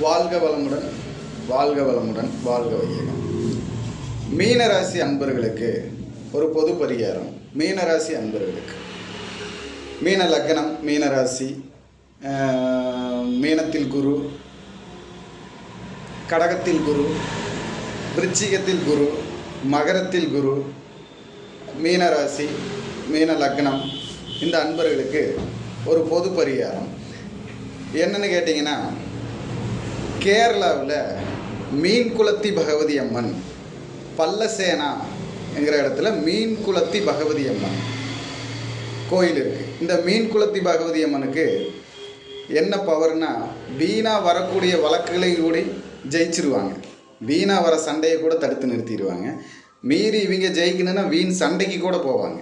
வாழ்க வளமுடன் வாழ்க வளமுடன் வாழ்க வையகம். மீனராசி அன்பர்களுக்கு ஒரு பொது பரிகாரம். மீனராசி அன்பர்களுக்கு. மீன லக்னம் மீனராசி மீனத்தில் குரு கடகத்தில் குரு விருச்சிகத்தில் குரு மகரத்தில் குரு மீனராசி மீன லக்னம் இந்த அன்பர்களுக்கு ஒரு பொது பரிகாரம். என்னன்னு கேட்டிங்கன்னா கேரளாவில் மீன் குளத்தி பகவதி அம்மன் பல்லசேனா என்கிற இடத்துல மீன் குளத்தி பகவதி அம்மன் கோயில் இருக்குது இந்த மீன் குளத்தி பகவதி அம்மனுக்கு என்ன பவர்னா வீணாக வரக்கூடிய வழக்குகளையும் கூட ஜெயிச்சிருவாங்க. வீணாக வர சண்டையை கூட தடுத்து நிறுத்திடுவாங்க. மீறி இவங்க ஜெயிக்கணும்னா வீண் சண்டைக்கு கூட போவாங்க.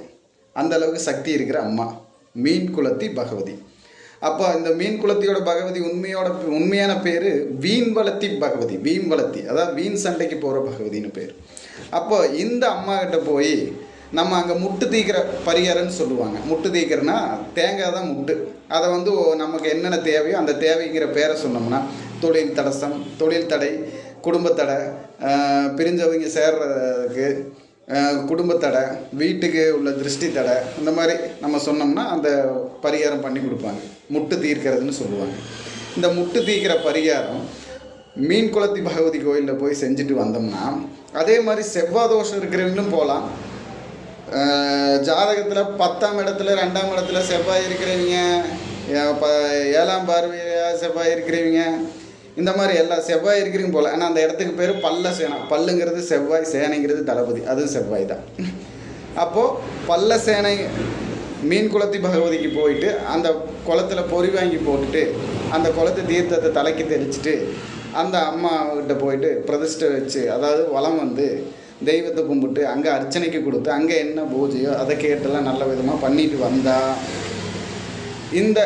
அந்த அளவுக்கு சக்தி இருக்கிற அம்மா மீன் குளத்தி பகவதி. அப்போ இந்த மீன் குளத்தியோட பகவதி உண்மையோட உண்மையான பேர் வீண்வளத்தி பகவதி வீண்வளத்தி அதாவது வீண் சண்டைக்கு போகிற பகவதின்னு பேர். அப்போ இந்த அம்மா கிட்ட போய் நம்ம அங்கே முட்டு தீக்கிற பரிகாரம்னு சொல்லுவாங்க. முட்டு தீக்கிறனா தேங்காய் தான் முட்டு. அதை வந்து நமக்கு என்னென்ன தேவையோ அந்த தேவைங்கிற பேரை சொன்னோம்னா தொழில் தடசம் தொழில் தடை குடும்பத்தடை பிரிஞ்சவங்க சேர்றதுக்கு குடும்ப குடும்பத்தடை வீட்டுக்கு உள்ள திருஷ்டி தடை இந்த மாதிரி நம்ம சொன்னோம்னா அந்த பரிகாரம் பண்ணி கொடுப்பாங்க. முட்டு தீர்க்கிறதுன்னு சொல்லுவாங்க. இந்த முட்டு தீர்க்கிற பரிகாரம் மீன் குளத்தி பகவதி கோயிலில் போய் செஞ்சுட்டு வந்தோம்னா அதே மாதிரி செவ்வாய் தோஷம் இருக்கிறவங்களும் போகலாம் ஜாதகத்தில் பத்தாம் இடத்துல ரெண்டாம் இடத்துல செவ்வாய் இருக்கிறவங்க ப ஏழாம் பார்வையாக செவ்வாய் இருக்கிறவங்க இந்த மாதிரி எல்லா செவ்வாய் இருக்கிறீங்க போல். ஆனால் அந்த இடத்துக்கு பேர் பல்ல சேனை. பல்லுங்கிறது செவ்வாய் சேனைங்கிறது தளபதி. அதுவும் செவ்வாய் தான். அப்போது பல்ல சேனை மீன் குளத்தி பகவதிக்கு போயிட்டு அந்த குளத்துல பொறி வாங்கி போட்டுட்டு அந்த குளத்து தீர்த்தத்தை தலைக்கு தெளிச்சிட்டு அந்த அம்மாக்கிட்ட போயிட்டு பிரதிஷ்டை வச்சு அதாவது வலம் வந்து தெய்வத்தை கும்பிட்டு அங்கே அர்ச்சனைக்கு கொடுத்து அங்கே என்ன பூஜையோ அதை கேட்டெல்லாம் நல்ல விதமாக பண்ணிட்டு வந்தா. இந்த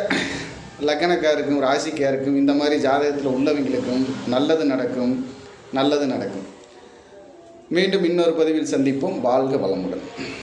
லக்னக்காருக்கும் ராசிக்காருக்கும் இந்த மாதிரி ஜாதகத்தில் உள்ளவங்களுக்கும் நல்லது நடக்கும் நல்லது நடக்கும். மீண்டும் இன்னொரு பதிவில் சந்திப்போம். வாழ்க வளமுடன்.